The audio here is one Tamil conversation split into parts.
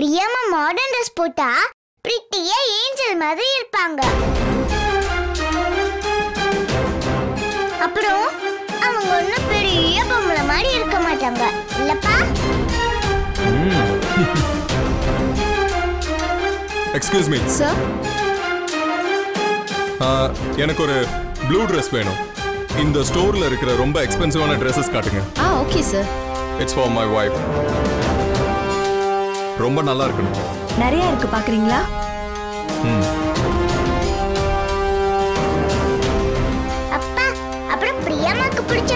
பிரியமா மாடர்ன் ட்ரெஸ் போட்டா பிரிட்டியா ஏஞ்சல் மாதிரி இருப்பாங்க. அப்புறம் அவங்க ஒன்றும் பெரிய பொம்பளை மாதிரி இருக்க மாட்டாங்க. இல்லப்பா? எக்ஸ்கியூஸ் மீ சார் எனக்கு ஒரு ப்ளூ ட்ரெஸ் வேணும். இந்த ஸ்டோர்ல இருக்கிற ரொம்ப எக்ஸ்பென்சிவான ட்ரெஸ்ஸஸ் காட்டுங்க. ஆ okay sir it's for my wife ரொம்ப நல்லா இருக்கணும். நிறைய இருக்கு பாக்குறீங்களா அப்பா அப்புறம் பிரியமாக்கு பிடிச்ச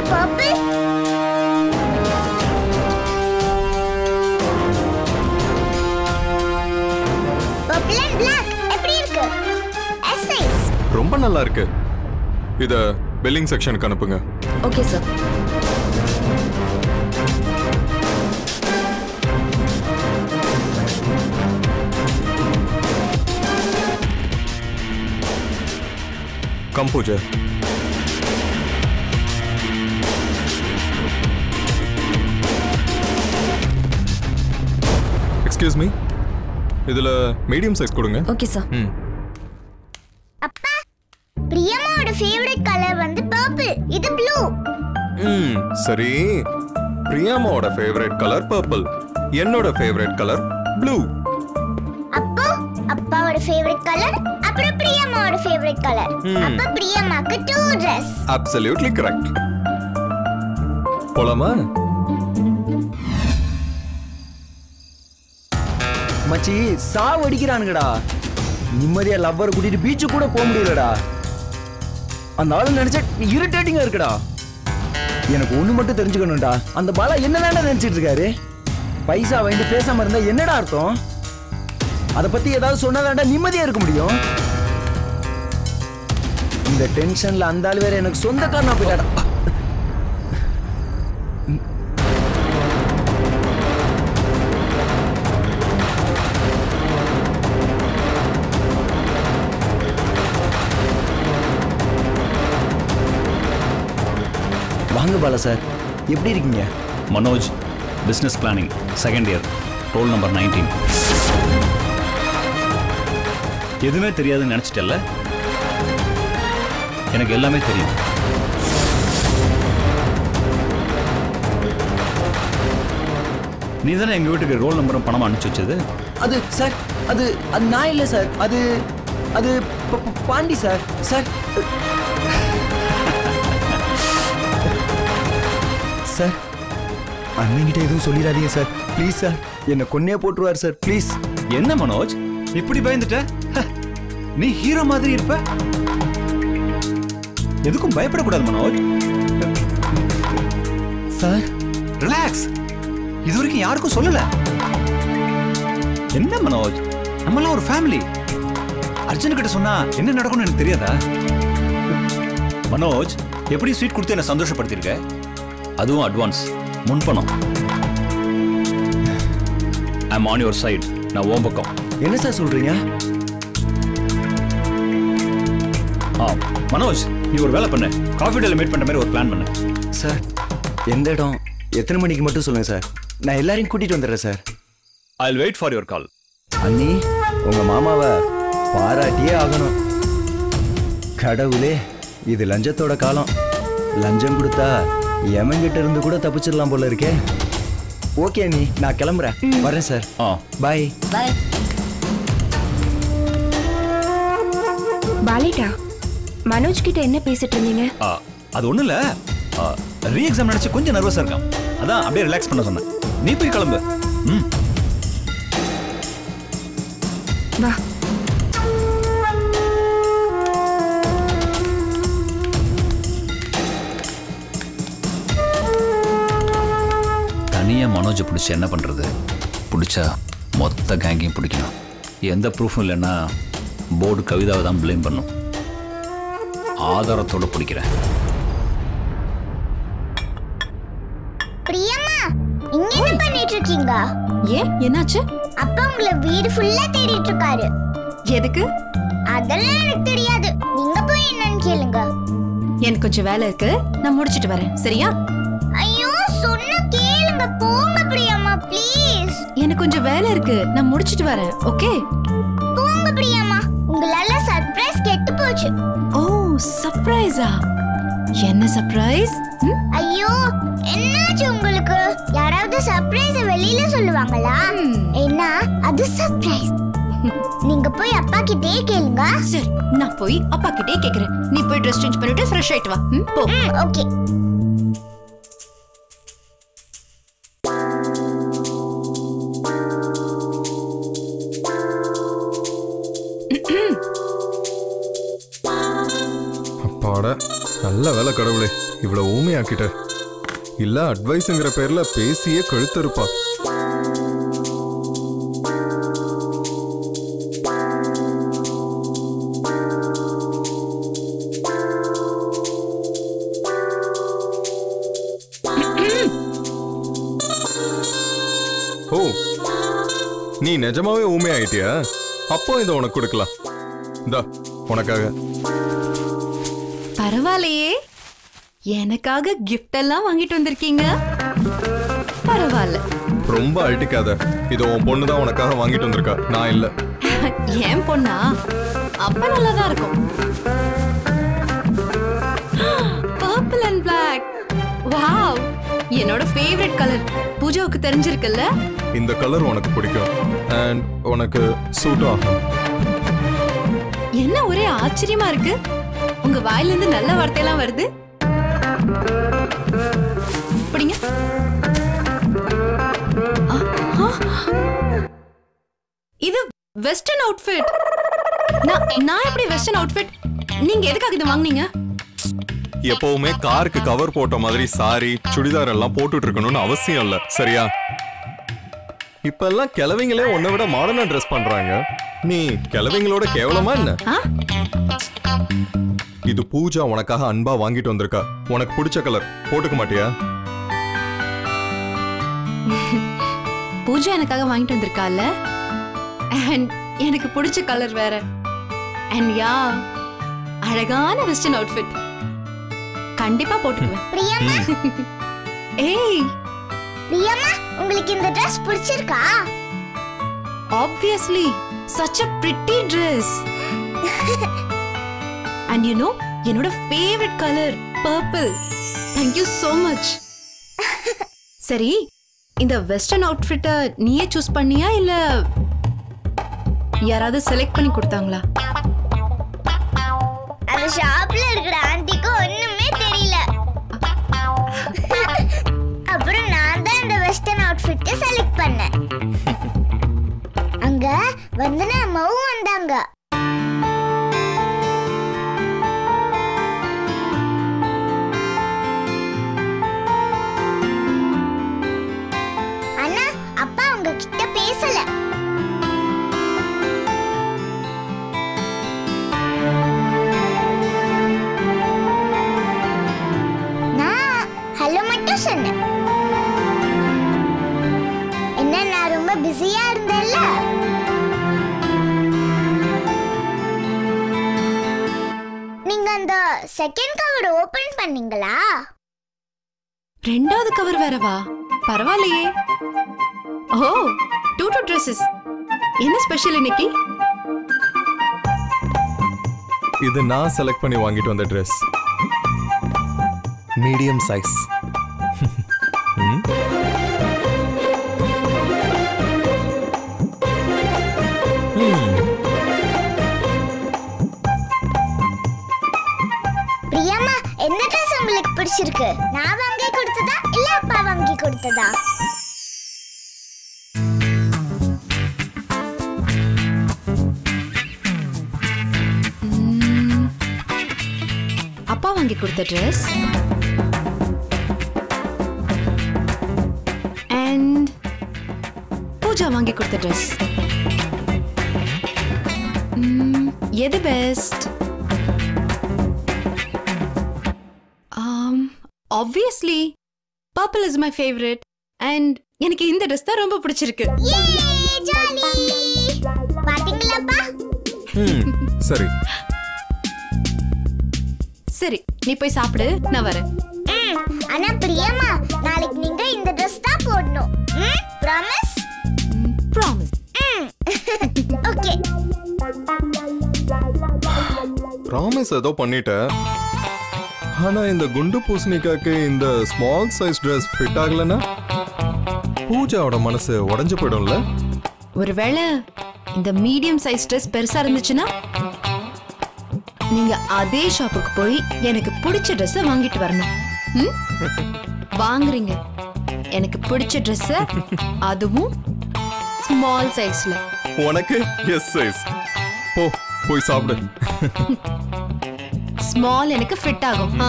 சைஸ் ரொம்ப நல்லா இருக்கு. இத பில்லிங் செக்ஷனுக்கு அனுப்புங்க. Okay sir Pooja excuse me இதுல மீடியம் சைஸ் கொடுங்க. ஓகே சார் ம். அப்பா பிரியமாவோட ஃபேவரட் கலர் வந்து பர்பிள் இது ப்ளூ ம் சரி. பிரியாமாவோட ஃபேவரட் கலர் பர்பிள் என்னோட ஃபேவரட் கலர் ப்ளூ அப்போ அப்பாவோட ஃபேவரட் கலர் அப்புறம் பிரியம்மாவோட ஃபேவரட் கலர். அப்ப பிரியம்மாக்கு டூ ட்ரெஸ் அப்சல்யூட்லி கரெக்ட் போலாமா? மச்சி சாவு அடிக்கிறானுங்கடா. நிம்மதியா லவ்வர் கூட்டிட்டு பீச்சு கூட போக முடியலடா. அந்த ஆளு நினைச்சா இரிட்டேட்டிங்கா இருக்குடா. எனக்கு ஒண்ணு மட்டும் தெரிஞ்சுக்கணும்டா. அந்த பாலா என்னதான்டா நினைச்சிட்டு இருக்காரு? பைசா வாங்கிட்டு பேசாம இருந்தா என்னடா அர்த்தம்? அதை பத்தி ஏதாவது சொன்னாதான்டா நிம்மதியா இருக்க முடியும். இந்த டென்ஷன்ல அந்த ஆள் வேற எனக்கு சொந்தக்காரனா போயிட்டாடா. வாங்க பாலா சார் எப்படி இருக்கீங்க? Manoj business planning second year roll number nineteen எதுவுமே தெரியாதுன்னு நினச்சிட்டல்ல? எனக்கு எல்லாமே தெரியும். நீ தானே எங்கள் வீட்டுக்கு ரோல் நம்பரும் பணம் அனுப்பிச்சு வச்சது? அது சார் அது அது நான் இல்லை சார் அது அது பாண்டி சார் சார் சார் அண்ணன்கிட்ட எதுவும் சொல்லிடாதீங்க சார் ப்ளீஸ் சார் என்னை கொன்னே போட்டுருவார் சார் ப்ளீஸ் என்ன மனோஜ்? இப்படி பயந்துட்ட? நீ ஹீரோ மாதிரி இருப்ப? எதுக்கும் பயப்படக்கூடாது மனோஜ். சார். ரிலாக்ஸ் இது வரைக்கும் யாருக்கும் சொல்லல. என்ன மனோஜ்? நம்மலாம் ஒரு ஃபேமிலி அர்ஜுன் கிட்ட சொன்னா என்ன நடக்கும்னு எனக்கு தெரியாதா? மனோஜ் எப்படி ஸ்வீட் கொடுத்து என்ன சந்தோஷப்படுத்திருக்க? அதுவும் அட்வான்ஸ் முன்பணம். ஐம் ஆன் யுவர் சைட் நான் ஓம் பக்கம். என்ன சார் சொல்றீங்க? ஆ மனோஜ் நீ ஒரு வேலை பண்ணு. காஃபி டேல மீட் பண்ற மாதிரி ஒரு பிளான் பண்ணு. சார் எந்த இடம்? எத்தனை மணிக்கு மட்டும் சொல்லுங்க சார். நான் எல்லாரையும் கூட்டிட்டு வந்துடுறேன் sir. I wait for your call அண்ணி உங்க மாமாவை பாராட்டியே ஆகணும். கடவுளே இது லஞ்சத்தோட காலம். லஞ்சம் கொடுத்தா எமன்கிட்ட இருந்து கூட தப்பிச்சிடலாம் போல இருக்கே. ஓகே அண்ணி நான் கிளம்புறேன். வரேன் சார். ஆ. பாய் பாய். பாலேட்டா மனோஜ் கிட்ட என்ன பேசிட்டு இருந்தீங்க? ஆ, அது ஒண்ணும் இல்ல. ரீ எக்ஸாம் நினைச்சு கொஞ்சம் நர்வஸா இருக்கான். அதான் அப்படியே ரிலாக்ஸ் பண்ண சொன்னேன். நீ போய் கிளம்பு. ம். வா. தனியா மனோஜை பிடிச்சி என்ன பண்றது? பிடிச்சா மொத்த கேங்கையும் பிடிக்கணும். எந்த ப்ரூஃபும் இல்லைன்னா போர்டு கவிதாவை தான் ப்ளேம் பண்ணும். ஆதாரத்தோட பிடிக்கிறேன். பிரியம்மா இங்க என்ன பண்ணிட்டு இருக்கீங்க ஏன்? என்னாச்சு? அப்பா உங்களை வீடு ஃபுல்லா தேடிட்டு இருக்காரு எதுக்கு? அதெல்லாம் எனக்கு தெரியாது. நீங்க போய் என்னன்னு கேளுங்க. எனக்கு கொஞ்சம் வேலை இருக்கு. நான் முடிச்சிட்டு வரேன். சரியா? ஐயோ சொன்ன கேளுங்க. போங்க பிரியம்மா ப்ளீஸ் எனக்கு கொஞ்சம் வேலை இருக்கு. நான் முடிச்சிட்டு வரேன். ஓகே? போங்க பிரியாமா உங்களால சர்ப்ரைஸ் கெட்டு போச்சு. ஓ சர்ப்ரைஸா என்ன சர்ப்ரைஸ் ஐயோ என்னாச்சு உங்களுக்கு? யாராவது சர்ப்ரைஸ் வெளியில சொல்லுவாங்களா? என்ன அது சர்ப்ரைஸ் நீங்க போய் அப்பா கிட்டே கேளுங்க. சரி நான் போய் அப்பா கிட்டே கேக்குறேன். நீ போய் ட்ரெஸ் சேஞ்ச் பண்ணிட்டு ஃப்ரெஷ் ஆயிட்டு வா. போ. ஓகே. நல்ல வேலை கடவுளே. இவ்வளவு ஊமையாக்கிட்ட. இல்ல அட்வைஸ்ங்கிற பேர்ல பேசியே கழுத்திருப்பா ஓ நீ நிஜமாவே ஊமையாயிட்டியா? அப்போ இதை உனக்கு கொடுக்கலாம். இந்தா உனக்காக. பரவாயில்லையே. எனக்காக gift எல்லாம் வாங்கிட்டு வந்திருக்கீங்க. பரவாயில்ல. ரொம்ப அழட்டிக்காத. இது உன் பொண்ணு தான் உனக்காக வாங்கிட்டு வந்திருக்கா. நான் இல்ல. ஏன் பொண்ணா? அப்ப நல்லா தான் இருக்கும். பர்பிள் அண்ட் பிளாக் வாவ் என்னோட ஃபேவரட் கலர் பூஜாவுக்கு தெரிஞ்சிருக்குல்ல? இந்த கலர் உனக்கு பிடிக்கும். அண்ட் உனக்கு சூட் ஆகும். என்ன ஒரே ஆச்சரியமா இருக்கு? உங்க வாயில இருந்து நல்ல வார்த்தையெல்லாம் வருது. பிடிங்க. இது வெஸ்டர்ன் அவுட்ஃபிட் நான் நான் எப்படி வெஸ்டர்ன் அவுட்ஃபிட் நீங்க எதுக்காக இது வாங்குனீங்க? எப்பவுமே காருக்கு கவர் போட்ட மாதிரி சாரி சுடிதார் எல்லாம் போட்டுட்டு இருக்கணும்னு அவசியம் இல்ல. சரியா? இப்ப எல்லாம் கிழவிங்களே உன்னை விட மாடர்னா ட்ரெஸ் பண்றாங்க. நீ கிழவிங்களோட கேவலமா என்ன? இது பூஜா உனக்காக அன்பா வாங்கிட்டு வந்திருக்கா. உனக்கு பிடிச்ச கலர் போட்டுக்க மாட்டியா? பூஜா எனக்காக வாங்கிட்டு வந்திருக்கால அண்ட் எனக்கு பிடிச்ச கலர் வேற. அண்ட் யா அழகான வெஸ்டர்ன் அவுட்ஃபிட் கண்டிப்பா போட்டுக்குவேன். பிரியம்மா ஏய்! பிரியம்மா உங்களுக்கு இந்த Dress பிடிச்சிருக்கா? Obviously such a pretty dress. And you know என்னோட favourite colour purple thank you so much சரி இந்த வெஸ்டர்ன் அவுட்ஃபிட்டை நீயே சூஸ் பண்ணியா இல்ல யாராவது செலக்ட் பண்ணி கொடுத்தாங்களா? அந்த ஷாப்ல இருக்கிற ஆண்டிக்கு ஒண்ணுமே தெரியல. அப்புறம் நான் தான் இந்த வெஸ்டர்ன் அவுட்ஃபிட்டை செலக்ட் பண்ணேன். அங்க வந்தனா அம்மாவும் வந்தாங்க. கவர் வேறவா பரவாயில்லையே. ஓ டூ டூ ட்ரெஸ்ஸஸ் என்ன ஸ்பெஷல் இன்னைக்கு? இது நான் செலக்ட் பண்ணி வாங்கிட்டு வந்த ட்ரெஸ் மீடியம் சைஸ் பிரியம்மா எந்த ட்ரெஸ் உங்களுக்கு பிடிச்சிருக்கு? நான் கொடுத்ததா? அப்பா வாங்கி கொடுத்த ட்ரெஸ் அண்ட் பூஜா வாங்கி கொடுத்த ட்ரெஸ் எது best obviously purple is my favourite and எனக்கு இந்த ட்ரெஸ் தான் ரொம்ப பிடிச்சிருக்கு. சரி. சரி நீ போய் சாப்பிடு நான் வரேன். ஆனா பிரியமா நாளைக்கு நீங்க இந்த ட்ரெஸ் தான் போடணும். ப்ராமிஸ் ப்ராமிஸ் ஓகே ப்ராமிஸ் ஏதோ பண்ணிட்டேன். ஆனா இந்த குண்டு பூசணிக்காக்கு இந்த ஸ்மால் சைஸ் Dress ஃபிட் ஆகலன்னா? பூஜாவோட மனசு உடைஞ்சு போயிடும்ல? ஒருவேளை இந்த மீடியம் சைஸ் ட்ரெஸ் பெருசா இருந்துச்சுன்னா? நீங்க அதே ஷாப்புக்கு போய் எனக்கு பிடிச்ச ட்ரெஸ்ஸை வாங்கிட்டு வரணும்? வாங்குறீங்க. எனக்கு பிடிச்ச ட்ரெஸ்ஸ அதுவும் ஸ்மால் சைஸ்ல உனக்கு எஸ் சைஸ் போ போய் சாப்பிடு. ஸ்மால் எனக்கு ஃபிட் ஆகும்.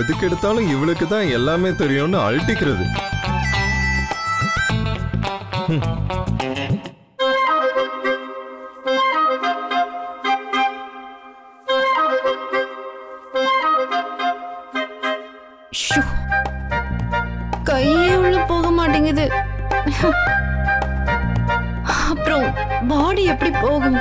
எதுக்கு எடுத்தாலும் இவளுக்கு தான் எல்லாமே தெரியும்னு அழட்டிக்கிறது. கையே உள்ள போக மாட்டேங்குது. பாடி எப்படி போகும்?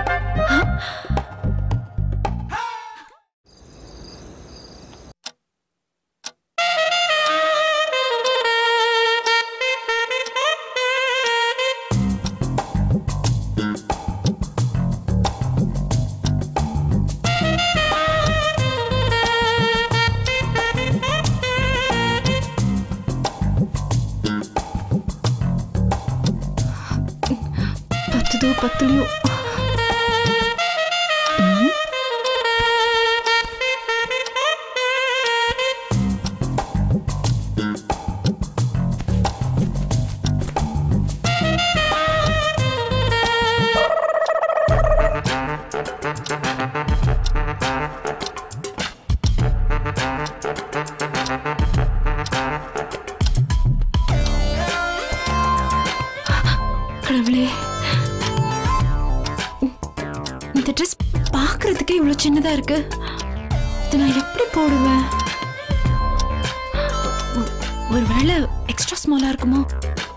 இருக்கு. இது நான் எப்படி போடுவேன்? ஒருவேளை எக்ஸ்ட்ரா ஸ்மாலா இருக்குமோ?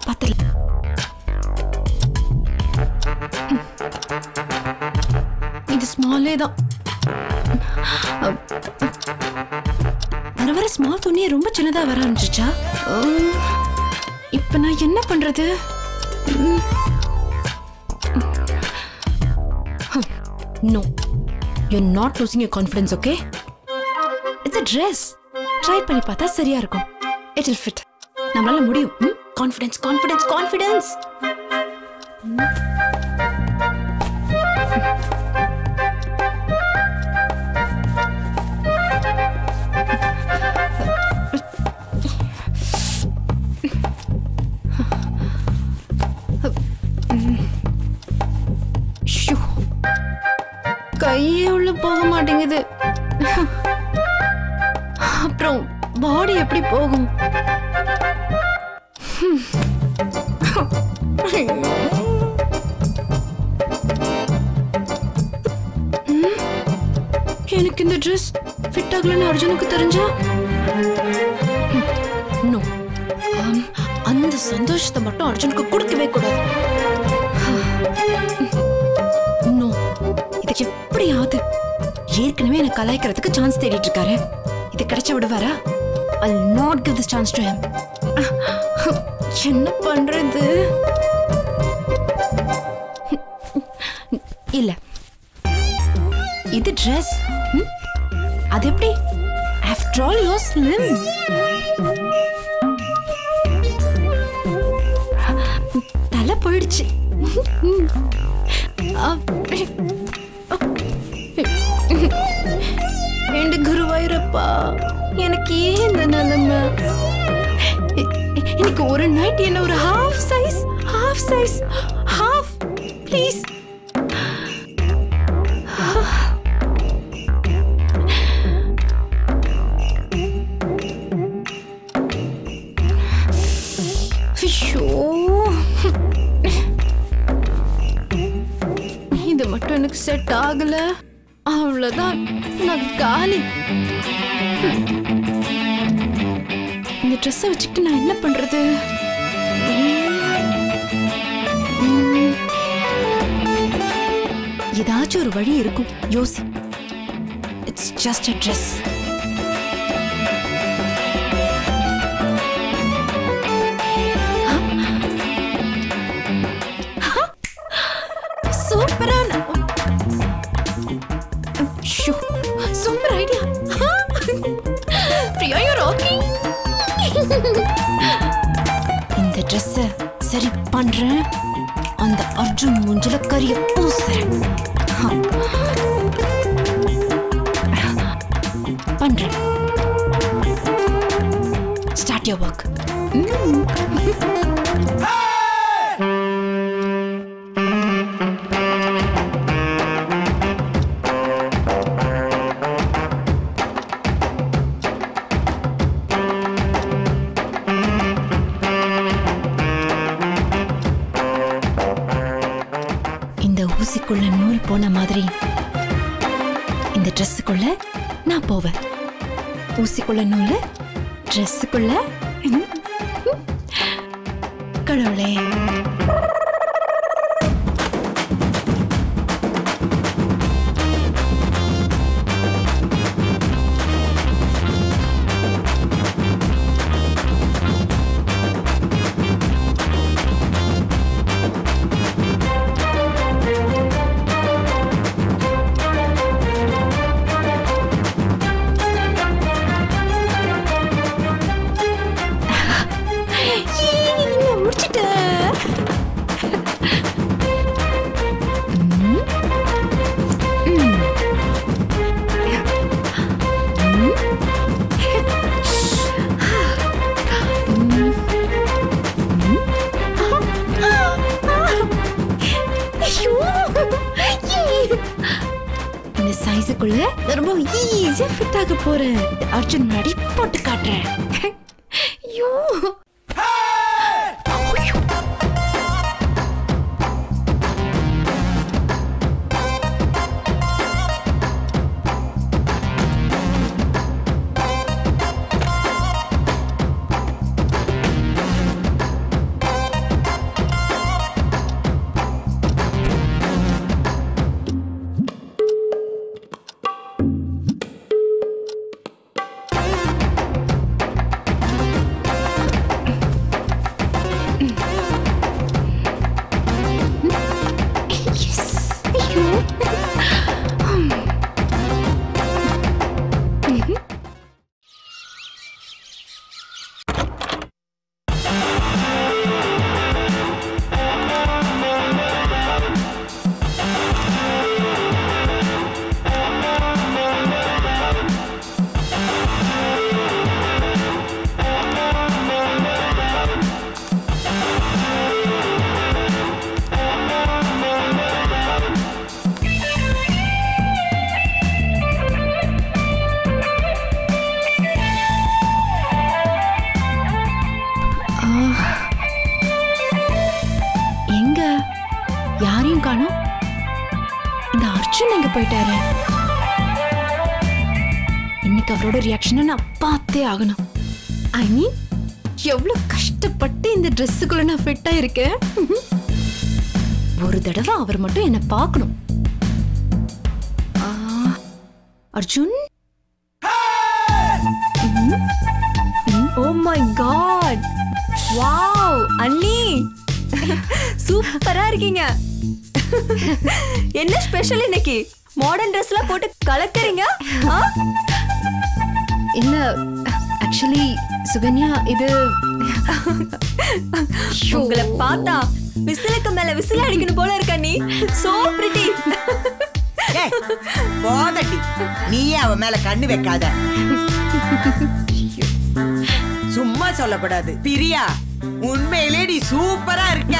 பார்த்துல இது ஸ்மாலே தான். வர வர ஸ்மால் ரொம்ப சின்னதா வர ஆரம்பிச்சிச்சா இப்ப நான் என்ன பண்றது? No. You not losing your confidence okay it's a dress try பண்ணி பார்த்தா சரியா இருக்கும் இட் இல் ஃபிட் நம்மளால முடியும். கான்ஃபிடன்ஸ் கான்ஃபிடன்ஸ் கான்ஃபிடன்ஸ் அப்புறம் பாடி எப்படி போகும்? எனக்கு இந்த ட்ரெஸ் ஃபிட் ஆகலன்னு அர்ஜுனுக்கு தெரிஞ்சா? அந்த சந்தோஷத்தை மட்டும் அர்ஜுனுக்கு கொடுக்கவே கூடாது. இதுக்கு எப்படி எப்படியாவது ஏற்கனவே எனக்கு கலாய்க்கிறதுக்கு சான்ஸ் தேடிட்டு இருக்காரு இது கிடைச்ச விடுவாரா? I not give this chance to him என்ன பண்றது? இல்ல. இது ட்ரெஸ் அது எப்படி? ஆஃப்டர் ஆல் யூ ஸ்லிம் தலை போயிடுச்சு. அப்படி. அப்பா எனக்கு ஏன் இந்த நிலைமை? எனக்கு ஒரு நைட் என்ன ஒரு half size half size half please இது மட்டும் எனக்கு செட் ஆகலை. அவ்வளவுதான். நான் காலி. இந்த ட்ரெஸ்ஸை வச்சுக்கிட்டு நான் என்ன பண்றது? ஏதாச்சும் ஒரு வழி இருக்கும். யோசி. இட்ஸ் ஜஸ்ட் அ ட்ரெஸ் மாதிரி பண்றேன். அந்த அர்ஜுன் மூஞ்சில கரிய பூசுறேன். பண்றேன். ஸ்டார்ட் யோர் ஒர்க் ஊசிக்குள்ள நூல் ட்ரெஸ்ஸுக்குள்ள கடவுளே. ரொம்ப ஈஸியா ஃபிட் ஆக போறேன். அர்ஜுன் முன்னாடி போட்டு காட்டுறேன். போயிட்டாரு. இன்னைக்கு அவரோட ரியாக்ஷனை நான் பார்த்தே ஆகணும். ஐ மீன் எவ்வளவு கஷ்டப்பட்டு இந்த ட்ரெஸ்ஸுக்குள்ள நான் ஃபிட் இருக்கேன் ஒரு தடவை அவர் மட்டும் என்ன பார்க்கணும். Arjun? Oh my. God wow அண்ணி! சூப்பரா இருக்கீங்க. என்ன ஸ்பெஷல் இன்னைக்கு? மாடர்ன் ட்ரெஸ்லாம் போட்டு கலக்கறீங்க? இல்ல ஆக்சுவலி சுகன்யா இது உங்களை பார்த்தா விசிலுக்கு மேல விசில் அடிக்கணும் போல இருக்க நீ. சோ பிரிட்டி போதட்டி நீயே அவ மேல கண்ணு வைக்காத. சும்மா சொல்லக்கூடாது. பிரியா உண்மையிலே நீ சூப்பரா இருக்க.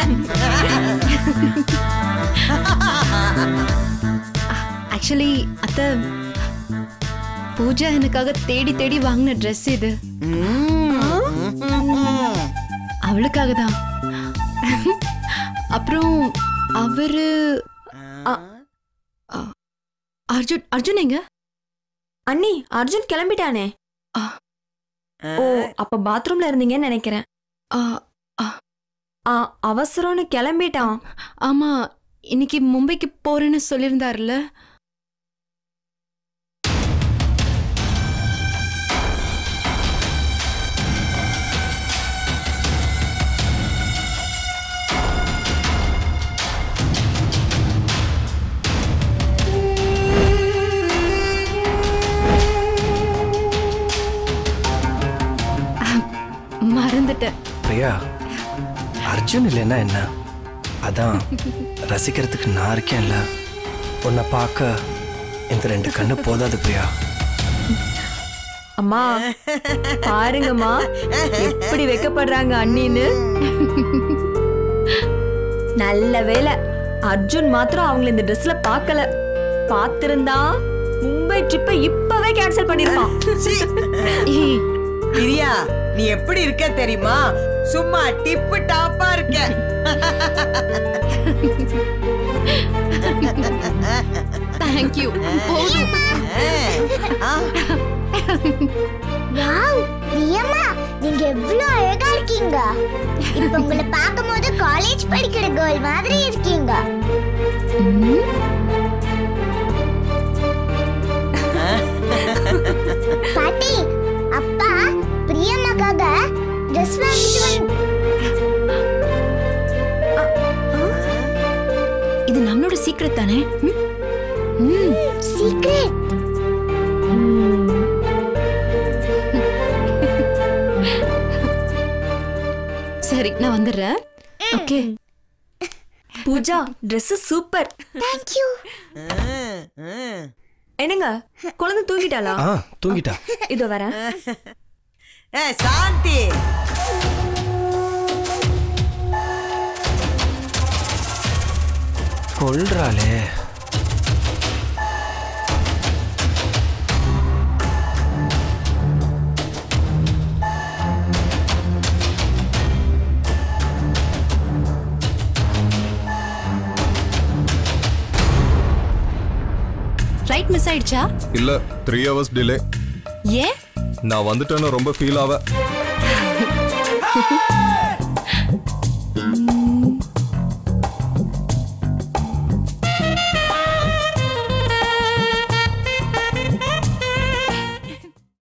ஆக்சுவலி அத்தை பூஜா எனக்காக தேடி தேடி வாங்கின ட்ரெஸ் இது. அவளுக்காக தான் அப்புறம் அவரு அர்ஜுன் அர்ஜுன் எங்க? அண்ணி அர்ஜுன் கிளம்பிட்டானே. ஓ அப்ப பாத்ரூம்ல இருந்தீங்கன்னு நினைக்கிறேன். அவசரம்னு கிளம்பிட்டான். ஆமா இன்னைக்கு மும்பைக்கு போறேன்னு சொல்லியிருந்தாருல பிரியா? அர்ஜுன் இல்லைன்னா என்ன? அதான் ரசிக்கிறதுக்கு நான் இருக்கேன்ல. உன்னை பார்க்க இந்த ரெண்டு கண்ணு போதாது பிரியா. அம்மா பாருங்கம்மா எப்படி வெக்கப்படுறாங்க அண்ணின்னு. நல்ல வேலை அர்ஜுன் மாத்திரம் அவங்கள இந்த ட்ரெஸ்ல பார்க்கல. பார்த்திருந்தா மும்பை ட்ரிப்பை இப்பவே கேன்சல் பண்ணிருப்பான். பிரியா நீ எப்படி இருக்க தெரியுமா? சும்மா டிப்பு டாப்பா இருக்க. தேங்க்யூ போதும். ஆ, வாவ் பிரியம்மா நீங்க எவ்வளவு அழகா இருக்கீங்க. இப்ப உங்களை பார்க்கும்போது காலேஜ் படிக்கிற கேர்ள் மாதிரி இருக்கீங்க. பாட்டி அப்பா பிரியம்மாக்காக ட்ரெஸ் வாங்கிட்டு சீக்ரெட் தானே சீக்ரெட் சரி நான் வந்துடுறேன். Okay. Pooja Dress super thank you. என்னங்க? குழந்தை தூங்கிட்டாளா? தூங்கிட்டா. இதோ வரேன். ஏ சாந்தி. கொள்றாளே ஃப்ளைட் மிஸ் ஆயிடுச்சா? இல்ல த்ரீ ஹவர்ஸ் டிலே ஏன்? நான் வந்துட்டேன்னு ரொம்ப ஃபீல் ஆவ.